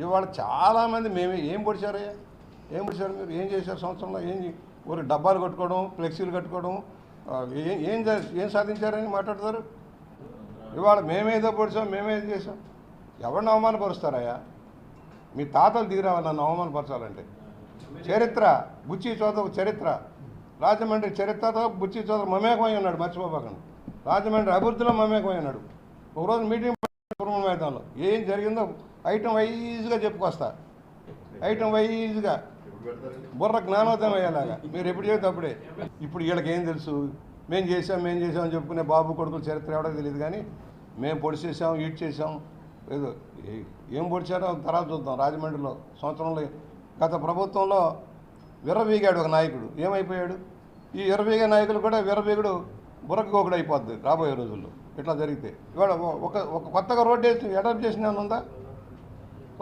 ఇవాళ చాలామంది మేమే ఏం పొడిచారయ్యా? ఏం పొడిచారు మీరు? ఏం చేశారు సంవత్సరంలో? ఏం చే- ఊరికి డబ్బాలు కట్టుకోవడం ఫ్లెక్సీలు కట్టుకోవడం ఏం ఏం చే- ఏం సాధించారని మాట్లాడతారు? ఇవాళ మేమేదో పొడిచాం మేమేదో చేసాం ఎవరిని అవమానపరుస్తారయ్యా? మీ తాతలు దిగిరావాలి నన్ను అవమానపరచాలంటే. చరిత్ర బుచ్చి చోదక చరిత్ర. రాజమండ్రి చరిత్రతో బుచ్చి చోదక మమేకమై ఉన్నాడు మర్చిపోబాకండి. రాజమండ్రి అభివృద్ధిలో మమేకమై ఉన్నాడు. ఒకరోజు మీటింగ్ మైదానంలో. ఏం జరిగిందో ఐటమ్ వైజ్గా చెప్పుకొస్తా. ఐటమ్ వైజ్గా బుర్ర జ్ఞానోదయం అయ్యేలాగా. మీరు ఎప్పుడు చెబితే అప్పుడే. ఇప్పుడు వీళ్ళకి ఏం తెలుసు? మేము చేసాం మేము చేసాం అని చెప్పుకునే బాబు కొడుకుల చరిత్ర ఎవడో తెలియదు కానీ మేము పొడి చేసాం ఈట్ చేసాం ఏదో ఏం పొడిచారో తర్వాత చూద్దాం. రాజమండ్రిలో సంవత్సరంలో గత ప్రభుత్వంలో విర్రవీగాడు ఒక నాయకుడు. ఏమైపోయాడు? ఈ విర్రవీగే నాయకులు కూడా విర్రవీగుడు బుర్రకోకుడు అయిపోద్ది రాబోయే రోజుల్లో. ఇట్లా జరిగితే. ఇవాళ ఒక ఒక కొత్తగా రోడ్డు వేసి ఎడప్ చేసిన ఉందా?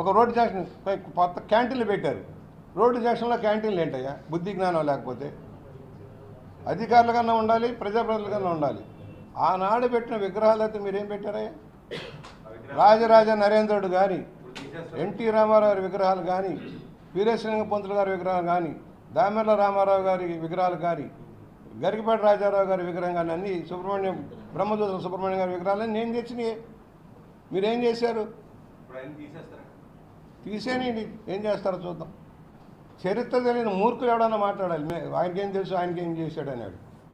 ఒక రోడ్డు జంక్షన్ కొత్త క్యాంటీన్లు పెట్టారు. రోడ్డు జంక్షన్లో క్యాంటీన్లు ఏంటయ్యా? బుద్ధి జ్ఞానం లేకపోతే. అధికారుల కన్నా ఉండాలి ప్రజాప్రతినిధుల కన్నా ఉండాలి. ఆనాడు పెట్టిన విగ్రహాలు అయితే మీరేం పెట్టారయ్యా? రాజరాజ నరేంద్రుడు కానీ ఎన్టీ రామారావు గారి విగ్రహాలు కానీ వీరేశ్వరంగ పంతులు గారి విగ్రహాలు కానీ దామెర్ల రామారావు గారి విగ్రహాలు కానీ గరికపేట రాజారావు గారి విగ్రహం కానీ అన్ని సుబ్రహ్మణ్యం బ్రహ్మదూత సుబ్రహ్మణ్యం గారి విగ్రహాలని నేను తెచ్చినాయి. మీరేం చేశారు? తీసేయండి ఏం చేస్తారో చూద్దాం. చరిత్ర తెలియని మూర్ఖులు ఎవడన్నా మాట్లాడాలి? ఆయనకేం తెలుసు? ఆయనకేం చేశాడు అన్నాడు